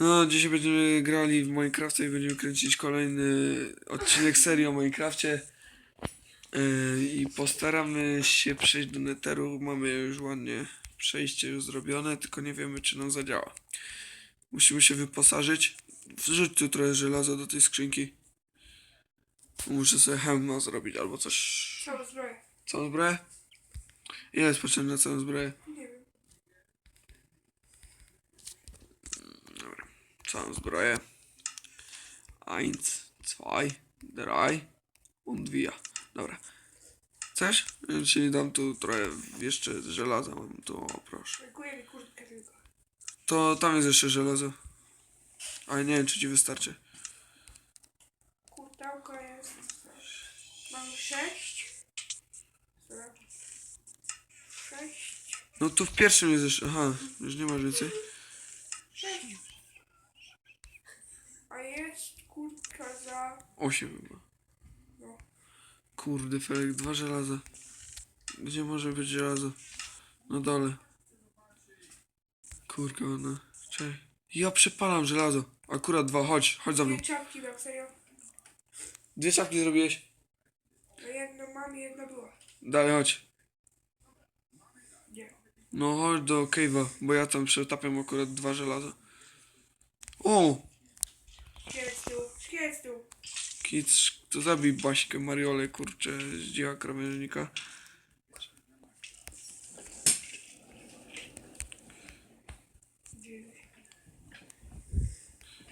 No, dzisiaj będziemy grali w Minecrafcie i będziemy kręcić kolejny odcinek serii o Minecrafcie. Yy, I postaramy się przejść do neteru. Mamy już ładnie przejście już zrobione, tylko nie wiemy czy nam zadziała. Musimy się wyposażyć. Wrzuć tu trochę żelaza do tej skrzynki. Muszę sobie hełma zrobić albo coś. Całą zbroję. Całą zbroję? Ile jest potrzebne na całą zbroję? Całą zbroję. Eins, zwei, drei und wir. Dobra. Chcesz? Ja Ci dam tu trochę jeszcze żelaza mam tu, o proszę. Brakuje mi kurtkę tylko. To tam jest jeszcze żelazo. Ale nie wiem czy ci wystarczy. Kurtałka jest. Mam sześć. Sześć. No tu w pierwszym jest jeszcze, aha, już nie masz więcej. Sześć. A jest kurtka za. Osiem chyba. No. Kurde, Felek, dwa żelaza. Gdzie może być żelazo? Na dole. Kurka ona. Czekaj. Ja przepalam żelazo. Akurat dwa, chodź, chodź za mną. Dwie czapki mam serio. Dwie czapki zrobiłeś? No jedną mam i jedna była. Dalej, chodź. Nie. No chodź do cave'a, bo ja tam przetapiam akurat dwa żelaza. O! Z tyłu. Kic, to zabij Baśkę Mariolę, kurczę, z dzieła krawężnika.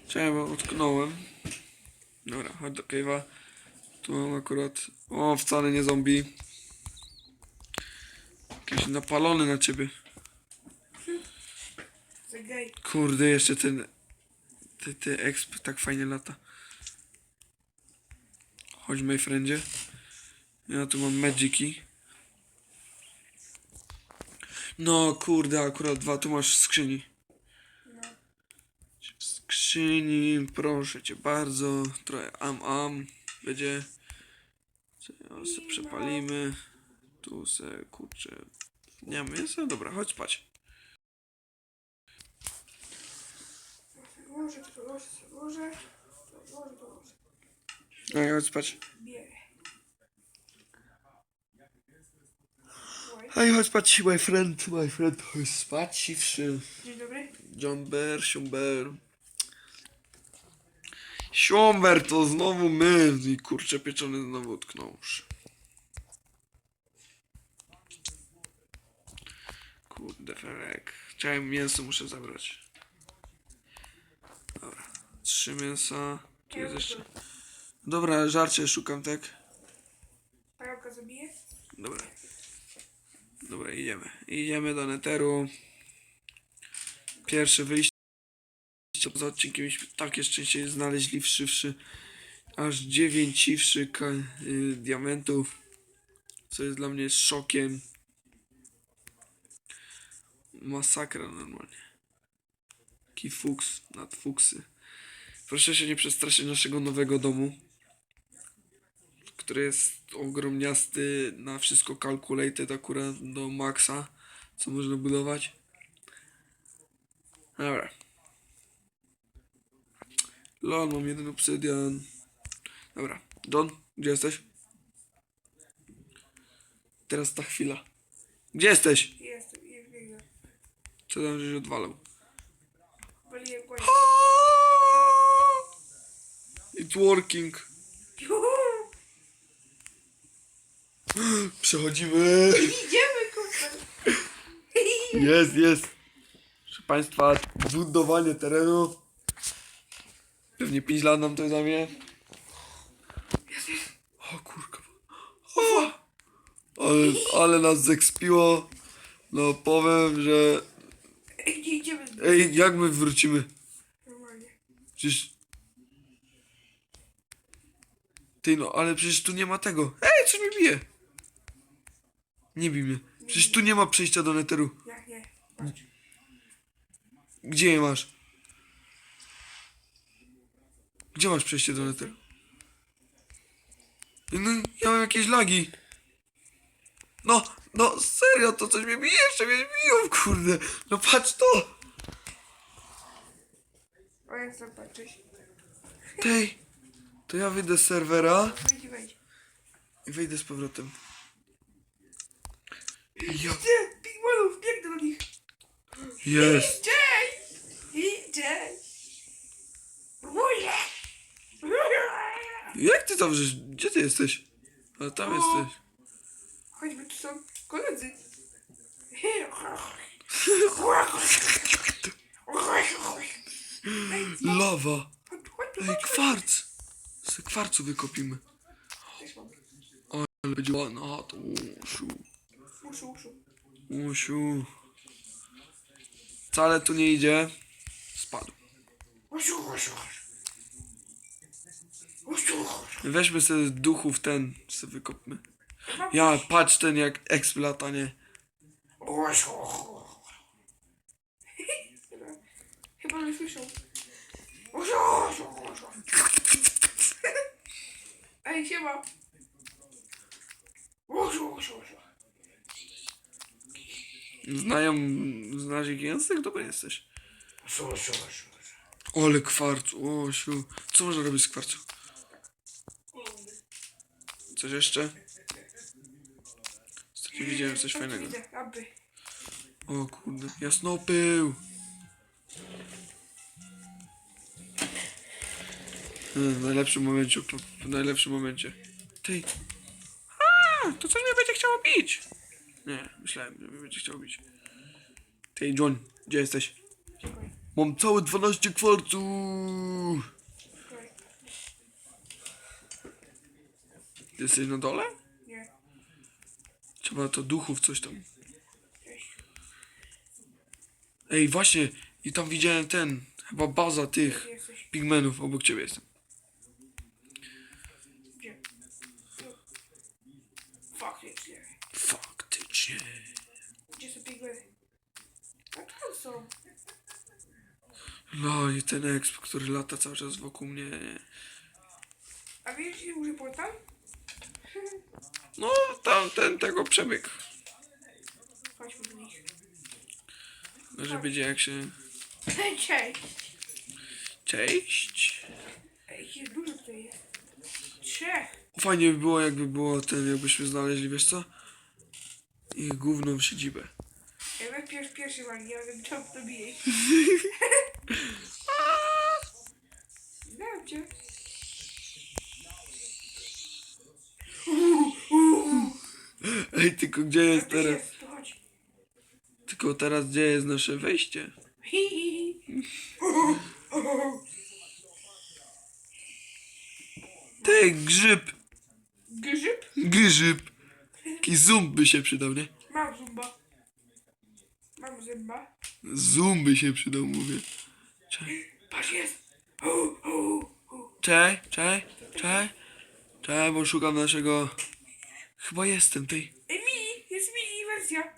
Czekaj, bo utknąłem. Dobra, chodź do cave'a. Tu mam akurat... O, wcale nie zombie. Jakiś napalony na ciebie. Kurde, jeszcze ten... Ty, ty exp tak fajnie lata. Chodź, my friendzie. Ja tu mam magiki. No, kurde, akurat dwa tu masz w skrzyni. W skrzyni, proszę cię bardzo. Trochę am am. Będzie. Co se przepalimy. Tu se, kurczę. Nie mam mięsa? Dobra, chodź spać. Może może, może. To może, to może. No, chodź spać. Oj. Hej, chodź spać, my friend, my friend, chodź spać, siwszy. Dzień dobry. John Bear, Siumber. Siumber to znowu my. I kurczę pieczony znowu utknąłszy. Kurde ferek. Chciałem mięso muszę zabrać. Dobra. Trzy mięsa. Tu jest jeszcze. Dobra, żarcie szukam, tak? Pająka zabije? Dobra. Dobra, idziemy. Idziemy do Neteru. Pierwsze wyjście poza odcinkiem takie szczęście znaleźli wszywszy aż 9 ciwszy ka- y, diamentów. Co jest dla mnie szokiem. Masakra normalnie. Taki fuks nad fuksy. Proszę się nie przestraszyć naszego nowego domu który jest ogromniasty, na wszystko calculated akurat do maksa, co można budować. Dobra. Lol, mam jeden obsydian. Dobra. John, gdzie jesteś? Teraz ta chwila. Gdzie jesteś? Jestem, jest biegnę. Co tam żeś odwalał? Waliłem. It's working. Przechodzimy. Idziemy, kurwa. Jest, jest. Proszę Państwa, budowanie terenu. Pewnie 5 lat nam to zajmie. O kurka. O! Ale, ale nas zekspiło. No powiem, że... Nie idziemy. Ej, jak my wrócimy? Normalnie. Przecież... Ty no, ale przecież tu nie ma tego. Ej, coś mnie bije. Nie bij mnie. Przecież tu nie ma przejścia do neteru. Jak nie? Patrz. Gdzie je masz? Gdzie masz przejście do neteru? No, ja mam jakieś lagi. No, no, serio, to coś mnie bije, jeszcze mnie biją, kurde. No patrz to. Fajnie zobaczyć. Tej, to ja wyjdę z serwera Wejdź, wejdź. i wyjdę z powrotem. Ja, Gdzie? Pigmanów, biegnę do nich. jest. Cześć! Idzie! Wuja! Jak ty tam, żeś- gdzie ty jesteś? A tam O. jesteś. Choćby tu są koledzy. Lawa. Chodź, chodź, tu, Ej, chodź. kwarc. Z kwarcu wykopimy. Też mam. Ale będzie ładna chata. Uszu, uszu. Usiu. Wcale tu nie idzie. Spadł. Uszu, uszu. Uszu. Weźmy sobie duchów ten, sobie wykopmy. Ja, patrz ten jak eksplata, nie? Uszu. Chyba mnie słyszą. Uszu, uszu, uszu. Ej, siema. Uszu, uszu, uszu. Znają, znasz ich język? Dobry jesteś. Ole kwarcu, osiu. Co można robić z kwarcu? Coś jeszcze? Ostatnio widziałem coś fajnego. Widzę, aby. O kurde, jasnopył. Hmm, W najlepszym momencie, w najlepszym momencie. Ty. A, to coś mnie będzie chciało bić. Nie, myślałem, że będzie chciało bić. Ty, John, gdzie jesteś? Mam całe 12 kwarców. czekaj. Ty jesteś na dole? Nie. Trzeba to duchów coś tam. Ej, właśnie, i tam widziałem ten, chyba baza tych pigmenów, obok ciebie jestem. Gdzie? Tu. Faktycznie. Faktycznie. Gdzie są pigmeny? A tam są. No i ten exp, który lata cały czas wokół mnie. A wiesz, gdzie użył portal? No, tamten tego przebieg. Chodźmy do nich. Że będzie jak się... Cześć. Cześć. Ej, jest dużo tutaj jest. Trzech. Fajnie by było, jakby było ten, jakbyśmy znaleźli, wiesz co? Ich główną siedzibę. Ja weź pierwszy, pierwszy wali, ja wiem, czemu to bije. Znam cię. Ej, tylko gdzie jest teraz? Tylko teraz gdzie jest nasze wejście? Hi, hi, hi. Ty, grzyb! Grzyb? Grzyb! Taki zoom by się przydał, nie? Mam zumba. Mam zęba. Zoom by się przydał, mówię. Cześć. Patrz, jest. Hu, hu, hu. Cześć, cześć, cześć. Cześć, bo szukam naszego... Chyba jestem tej. Ej, mini, jest mini wersja.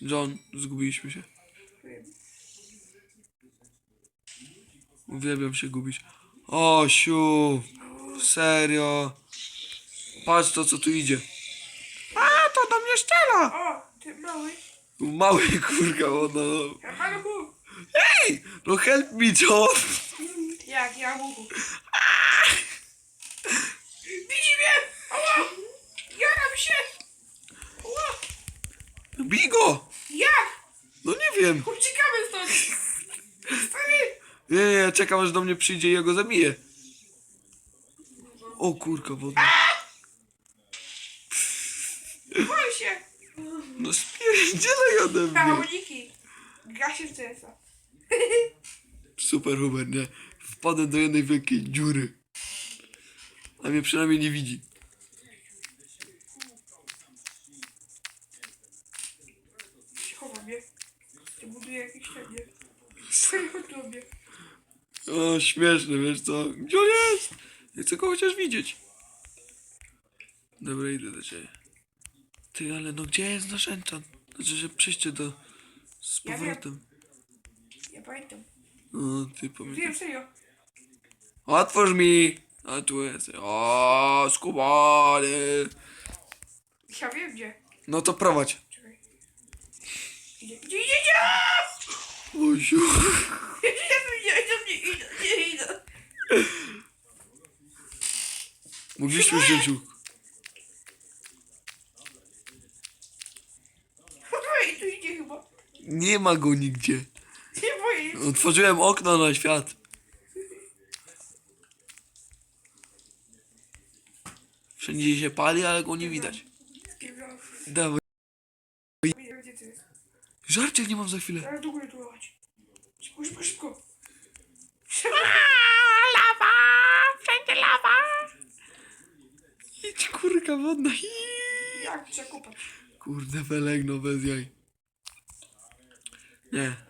John, zgubiliśmy się. Uwielbiam się gubić. O, siu. Serio. Patrz to, co tu idzie. A, to do mnie szczela. O, ty mały. Mały kurka, no. Ja maluchu. Ej, no help me, John. Jak, ja muchu. Widzi mnie! Ała! Jaram się! Ała! Bigo. Jak? No nie wiem. Uciekamy stąd! Stary! Nie, nie, czekam, aż do mnie przyjdzie i ja go zabiję. O kurka wodna. Wal się! No spierdzielaj ode mnie. Harmoniki! Gasie w CS-a. Super Hubert, nie? Wpadę do jednej wielkiej dziury. A mnie przynajmniej nie widzi. Chowa mnie. Ja buduję jakieś do mnie. O, śmieszne, wiesz co? Gdzie on jest? Ja chcę go chociaż widzieć. Dobra, idę do ciebie. Ty, ale no gdzie jest nasz enchant? Znaczy, że przyjście do... Z powrotem. Ja pamiętam. No, ty pamiętasz. Wiem, serio. Otwórz mi! A tu jest. O, skubany. Ja wiem gdzie. No to prowadź. Czekaj. gdzie idzie, idzie! Osiu. Idzie do mnie, idzie do mnie, idzie, idzie, idzie. Mogliśmy wziąć łuk. Ej, tu idzie chyba. Nie ma go nigdzie. Nie boję się. Otworzyłem okno na świat. Wszędzie się pali, ale go nie widać. Dawaj. Widzę, Gdzie ty jest? Żarcie nie mam za chwilę. Do góry tu chodź. Szybko, szybko, szybko. Lawa! Wszędzie lawa! Idź kurka wodna. Jak trzeba kopać? Kurde, felegno bez jaj. Nie.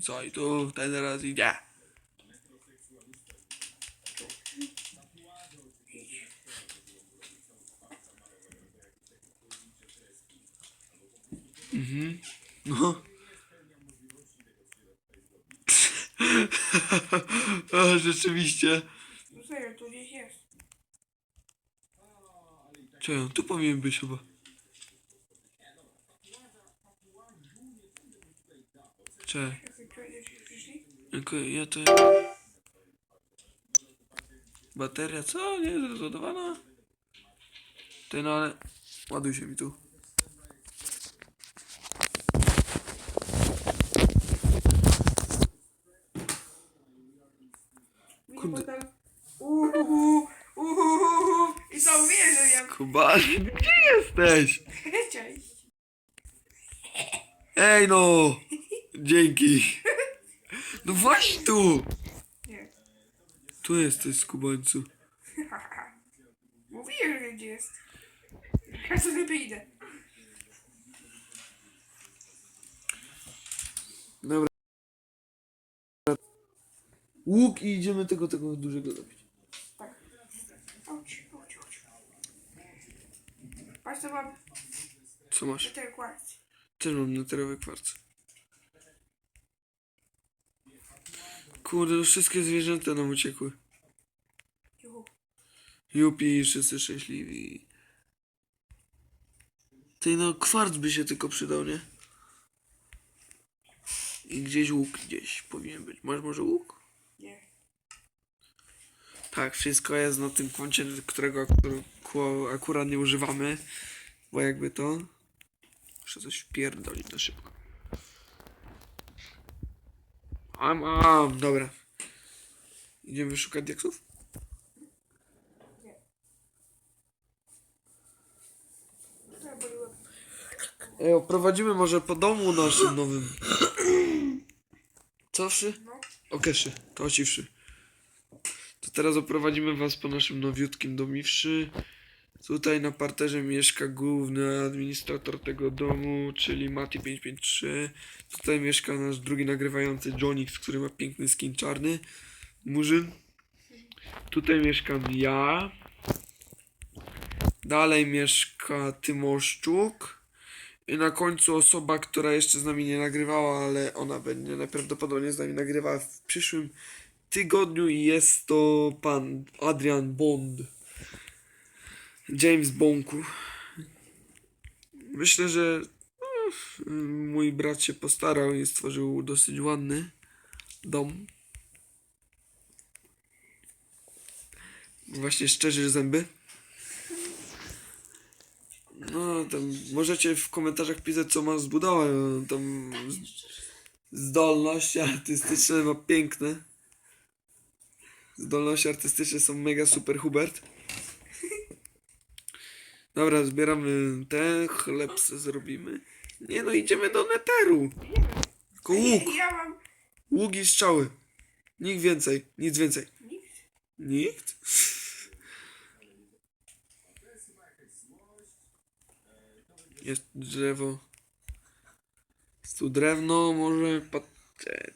I co? I tu ten raz idzie. Mhm. No. A, rzeczywiście. No serio, tu gdzieś jest. Czemu? Tu powinien być chyba. Cze, Jako ja to... Bateria co? Nie jest rozładowana? Ty no ale... Ładuj się mi tu. Kurde. potem. Uhuhu, uhuhu. I to wierzę, ja. Kuban, gdzie jesteś? Cześć. Ej no! Dzięki. No właśnie tu! Nie. Tu jesteś, skubańcu. Mówiłem, że gdzie jest. Ja sobie wyjdę. Dobra. Łuk i idziemy tego, tego dużego zabić. Tak. Chodź, chodź, chodź. Patrz, co mam Co masz? cztery kwarcy. Też mam neterowe kwarce. Kurde, wszystkie zwierzęta nam uciekły. Jupi, wszyscy szczęśliwi. Ty no, kwarc by się tylko przydał, nie? I gdzieś łuk gdzieś powinien być. Masz może łuk? Nie. Tak, wszystko jest na tym koncie, którego akurat, ku- akurat nie używamy. Bo jakby to... Muszę coś wpierdolić na szybko. Am, am, dobra. Idziemy szukać diaksów? Ej, oprowadzimy może po domu naszym nowym. Co wszy? No. Okeszy, to ociwszy. To teraz oprowadzimy was po naszym nowiutkim domiwszy. Tutaj na parterze mieszka główny administrator tego domu, czyli Mati553. Tutaj mieszka nasz drugi nagrywający Jonix, który ma piękny skin czarny. Murzyn. Tutaj mieszkam ja. Dalej mieszka Tymoszczuk. I na końcu osoba, która jeszcze z nami nie nagrywała, ale ona będzie najprawdopodobniej z nami nagrywała w przyszłym tygodniu i jest to pan Adrian Bond. James Bonku. Myślę, że no, mój brat się postarał i stworzył dosyć ładny dom. Właśnie szczerzy zęby. No, tam możecie w komentarzach pisać, co ma zbudować. Tam zdolności artystyczne ma piękne. Zdolności artystyczne są mega super Hubert. Dobra, zbieramy te, chleb se zrobimy. Nie no, idziemy do neteru. Tylko łuk, Ja mam łuk i strzały. Nikt więcej, nic więcej. nikt. Nikt? Jest drzewo. Jest tu drewno, może pat...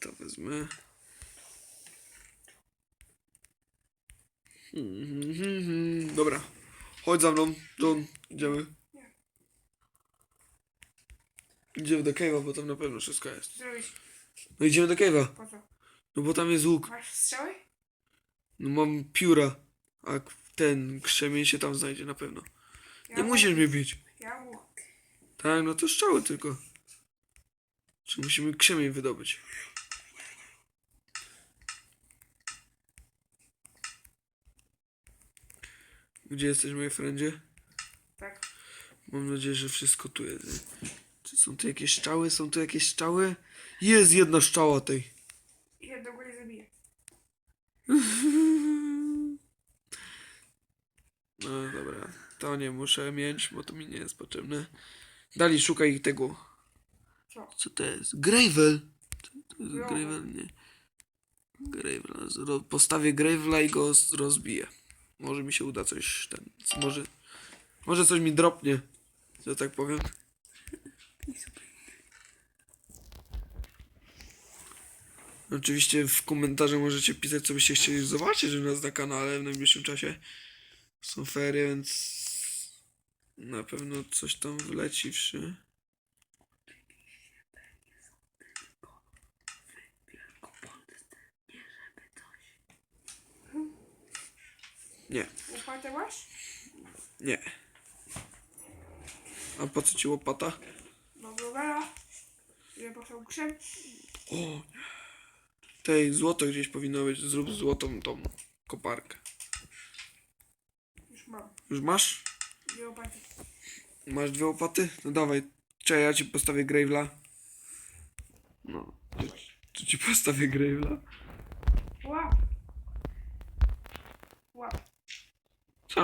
To wezmę. Hmm, hmm, hmm. Dobra. Chodź za mną, John. Idziemy. Idziemy do cave'a, bo tam na pewno wszystko jest. Zrobić. No idziemy do cave'a. Po co? No bo tam jest łuk. Masz strzały? No mam pióra. A ten krzemień się tam znajdzie na pewno. Ja Nie mam- musisz mnie bić. Ja mam łuk. Tak, no to strzały tylko. Czy musimy krzemień wydobyć? Gdzie jesteś, moje friendzie? Tak. Mam nadzieję, że wszystko tu jest. Czy są tu jakieś strzały? Są tu jakieś strzały? Jest jedna strzała tej. Jednego nie zabiję. No dobra, to nie muszę mieć, bo to mi nie jest potrzebne. Dalej szukaj tego. Co? Co to jest? Gravel! Co to jest Gravel. Nie. Gravel. Postawię Gravela i go rozbiję. Może mi się uda coś ten. Może. Może coś mi dropnie. Że tak powiem. Oczywiście w komentarzach możecie pisać, co byście chcieli zobaczyć u nas na kanale w najbliższym czasie. Są ferie, więc na pewno coś tam wleci wszy. Nie, Łopatę masz? nie. A po co ci łopata? No dobra. Ile poszedł krzem? O. Tej złoto gdzieś powinno być. Zrób złotą tą koparkę. Już mam. Już masz? Dwie łopaty. Masz dwie łopaty? No dawaj. Czekaj, ja ci postawię Gravela. No. Tu ci postawię Gravela.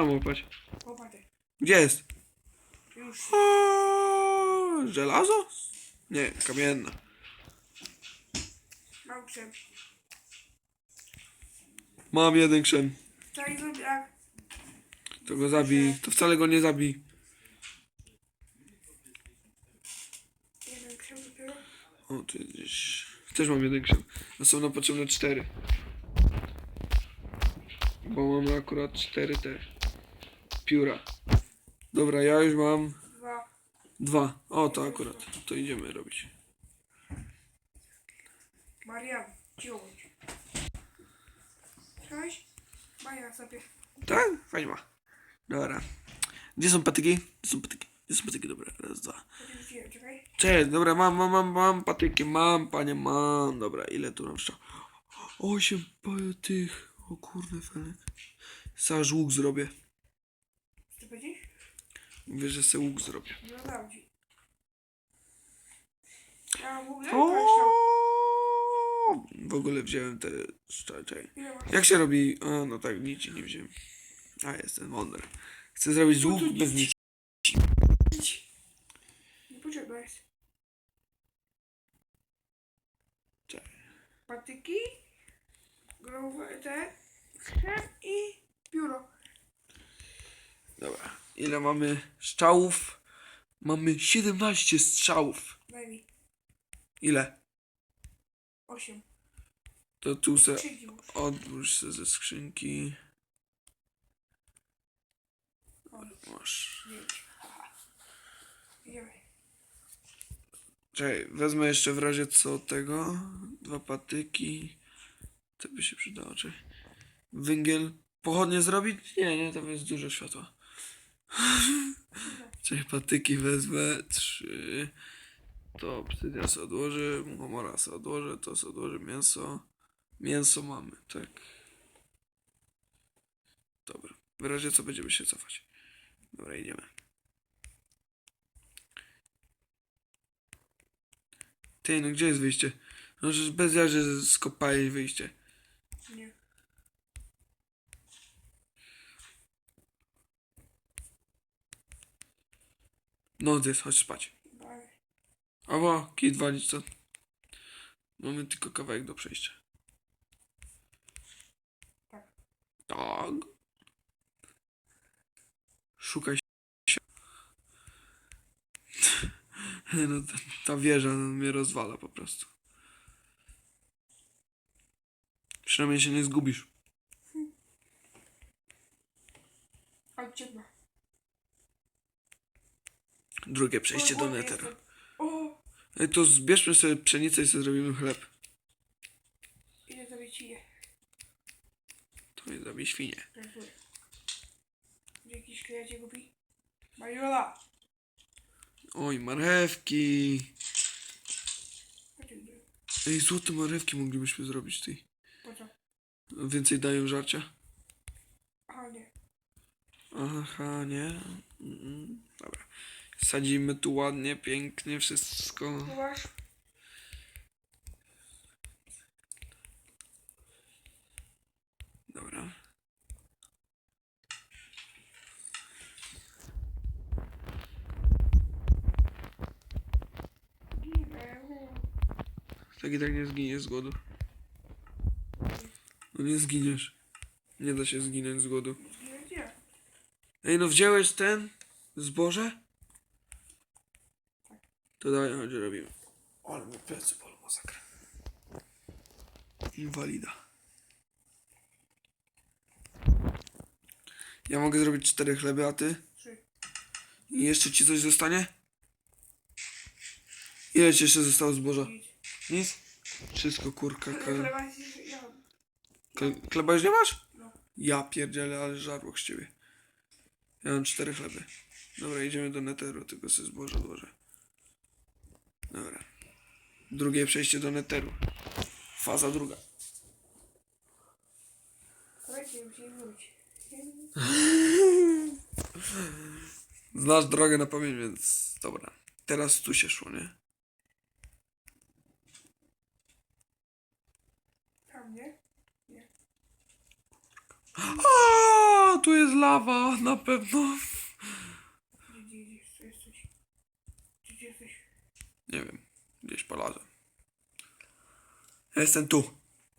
Łapać? Łopatę. Gdzie jest? Już. O, żelazo? Nie, kamienna. Mam krzem. Mam jeden krzem. Wczoraj zrobiłem. To go zabij. To wcale go nie zabij. Jeden krzem dopiero. O, jest gdzieś. Też mam jeden krzem. A są nam potrzebne cztery. Bo mamy akurat cztery te pióra. Dobra, ja już mam Dwa. dwa. O, to akurat. To idziemy robić. Marian. Cicho bądź. Cześć. Maja sobie. Tak? Fajnie ma. Dobra. Gdzie są patyki? Gdzie są patyki? Gdzie są patyki? Dobra, raz, dwa. Potem wziąłem, czekaj. Cześć, dobra, mam, mam, mam, mam patyki, mam, panie, mam. Dobra, ile tu nam jeszcze? Osiem pa- tych. O kurde, Felek. Saż łuk zrobię. Mówię, że se łuk zrobię. No. Ja w ogóle. W ogóle wziąłem te szczaczej. Jak się robi? A, no tak, nic nie wziąłem. A, jestem mądry. Chcę zrobić łuk bez nic. Niepotrzebne jest. Czekaj. Patyki, growe, te, i pióro. Dobra, ile mamy strzałów? Mamy 17 strzałów. Daj mi. Ile? Osiem. To tu se odłóż se ze skrzynki. Masz. Czekaj, wezmę jeszcze w razie co tego. Dwa patyki. To by się przydało, czekaj. Węgiel. Pochodnie zrobić? Nie, nie, tam jest dużo światła. Czekaj, patyki wezmę. Trzy. To obsydia sobie odłożę. Muchomora sobie odłożę. To sobie odłożę mięso. Mięso mamy, tak. Dobra. W razie co będziemy się cofać. Dobra, idziemy. Ty, no gdzie jest wyjście? No że bez ja, że skopałeś wyjście. Nie. No jest, chodź spać. Albo kit walić co? Mamy tylko kawałek do przejścia. Tak. Szukaj się. No ta, ta wieża mnie rozwala po prostu. Przynajmniej się nie zgubisz. Chodźcie. Drugie przejście do Nether. Ej, to zbierzmy sobie pszenicę i sobie zrobimy chleb. Idę zrobić je. To mi zrobi świnie. Dziękuję. Dzięki szkielecie gubi. Mariola! Oj, marchewki. Ej, złote marewki moglibyśmy zrobić, ty. Po co? Więcej dają żarcia? A nie. Aha, nie. Mm, Dobra. Sadzimy tu ładnie, pięknie wszystko. Dobra. Tak i tak nie zginiesz z głodu. No nie zginiesz. Nie da się zginąć z głodu. Ej, no wziąłeś ten zboże? To dawaj, chodź, robimy. Ale mi plecy bolą, masakra. Inwalida. Ja mogę zrobić cztery chleby, a ty? Trzy. I jeszcze ci coś zostanie? Ile ci jeszcze zostało zboża? Nic. Nic? Wszystko kurka. Ka- Chleba już nie masz? No. Ja pierdzielę, ale żarłok z ciebie. Ja mam cztery chleby. Dobra, idziemy do neteru, tylko sobie zboże odłożę. Dobra. Drugie przejście do neteru. Faza druga. Znasz drogę na pamięć, więc dobra. Teraz tu się szło, nie? Tam, nie? A, tu jest lawa, na pewno. Gdzie, gdzie, gdzie, co jesteś? Gdzie, gdzie jesteś? Nie wiem, gdzieś polazłem. Jestem tu.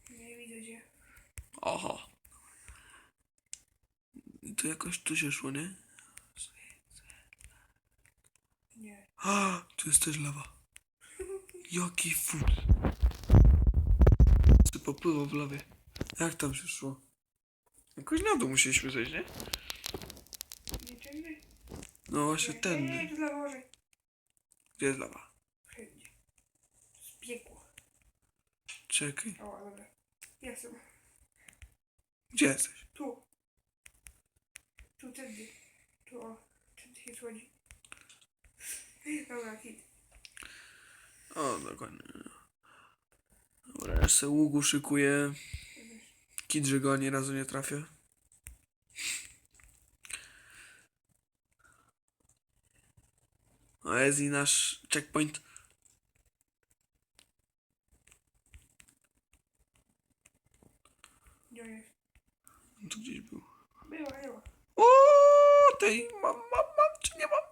Nie widzę. Aha. I to jakoś tu się szło, nie? Nie. A, tu jest też lawa. Jaki fut. Ty popływał w lawie. Jak tam się szło? Jakoś na dół musieliśmy zejść, nie? Nie. No właśnie Nie, nie, ten. tu dla. Gdzie jest lawa? Wszędzie. Spiekło. Czekaj. O, dobra. Jestem. Gdzie jesteś? Tu. Tu tędy. Tu o. Tędy się schodzi. Dobra, hit. O, dokładnie. Dobra, ja se ługu szykuję. Kit, że go ani razu nie trafię. A jest i nasz checkpoint. Gdzie on jest? On tu gdzieś był. Była, była. O, tej mam, mam, mam, czy nie mam?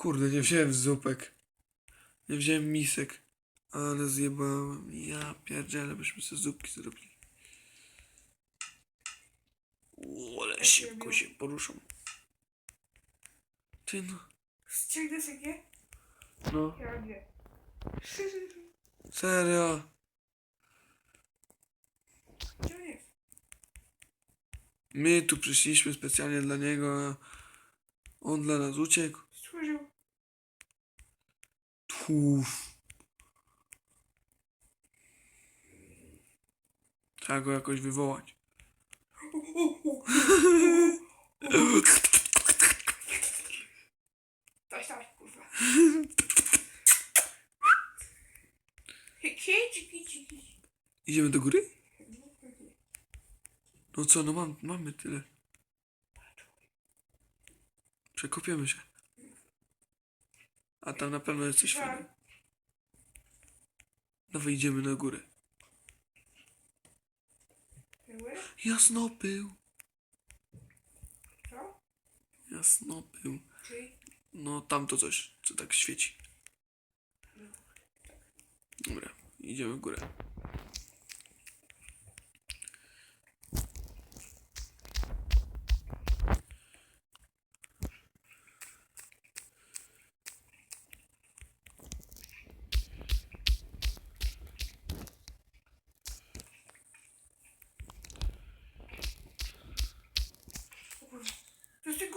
Kurde, nie wziąłem zupek. Nie wziąłem misek. Ale zjebałem. Ja pierdzielę, byśmy sobie zupki zrobili. O, ale szybko się poruszą. Ty no. Z trzech desek, nie? No, Ja dwie. serio. Gdzie on jest? My tu przyszliśmy specjalnie dla niego, a on dla nas uciekł. Tuf. Trzeba go jakoś wywołać. Coś tam, kurwa. Idziemy do góry? No co, no mam, mamy tyle. Przekopiemy się. A tam na pewno jest coś fajnego. Dawaj idziemy na górę. Były? Jasnopył. Co? Jasnopył. Czyli? No tamto coś, co tak świeci. Dobra, idziemy w górę.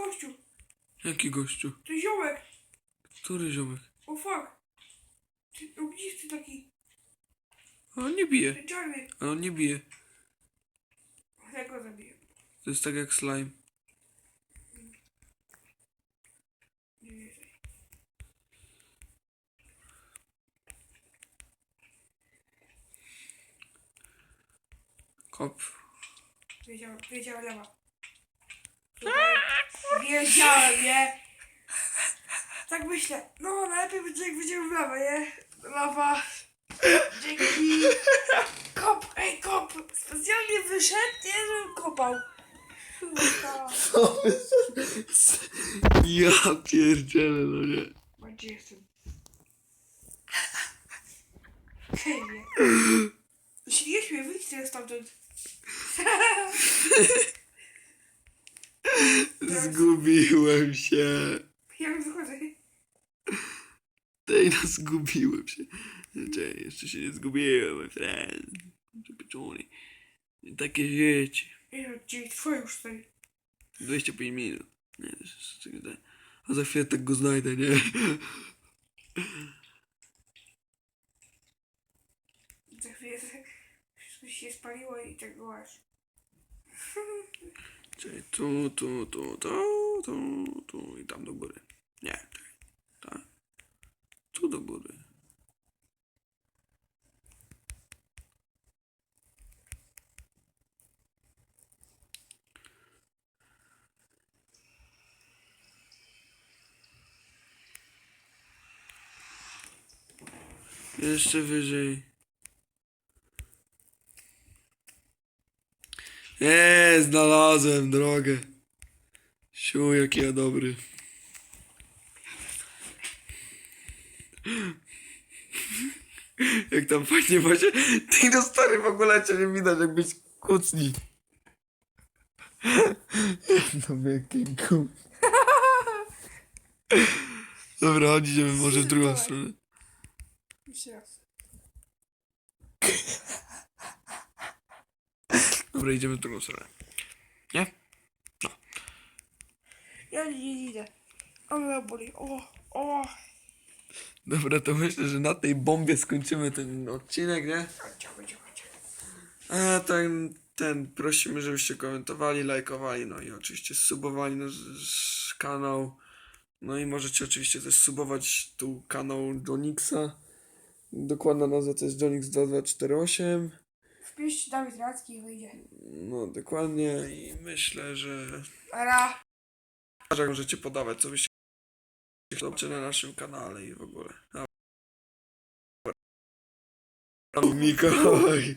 Gościu. Jaki gościu? To ziomek. Który ziomek? O fuck. Ty ognisty taki. A on nie bije. Czarny. A on nie bije. Ja go zabiję. To jest tak jak slime. Nie. Kop. Wiedziałem, wiedziałem lewa. Wiedziałem, nie? Tak myślę. No, najlepiej będzie jak będziemy w lewo, nie? Lawa. Dzięki. Kop, ej, kop. Specjalnie wyszedł, nie, żebym kopał. Kurwa. Ja pierdzielę, no nie. A Gdzie jestem? Hej, nie. Śmiesz mnie, wyjdź teraz stamtąd. Zgubiłem się. Ja wychodzę. Tej no zgubiłem się. Czekaj, jeszcze się nie zgubiłem, my friend. Pieczony. Takie życie. No, gdzie twoje już tutaj. 25 minut. Nie, to jest daj. A za chwilę tak go znajdę, nie? Za chwilę tak wszystko się spaliło i tak aż. Czekaj, tu, tu, tu, tu, tu, tu i tam do góry. Nie. Tak. Tu do góry. Jeszcze wyżej. Eee, znalazłem drogę. Siu, jaki ja dobry. Jak tam fajnie macie. Ty no stary w ogóle cię nie widać, jakbyś kucni. No wielki kum. Dobra, chodź, idziemy może w drugą stronę. Jeszcze raz. Dobra, idziemy w drugą stronę. Nie? Ja nie, idę. O, mnie boli. O, o. Dobra, to myślę, że na tej bombie skończymy ten odcinek, nie? Chodźcie, chodźcie, chodźcie. A ten, ten prosimy, żebyście komentowali, lajkowali, no i oczywiście subowali nasz kanał. No i możecie oczywiście też subować tu kanał Jonixa. Dokładna nazwa to jest Jonix2248. Wpisz Dawid Radzki i wyjdzie. No dokładnie i myślę, że Ara. że możecie podawać co byście chcieli na naszym kanale i w ogóle. Dobra. Mikołaj,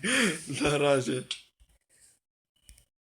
na razie.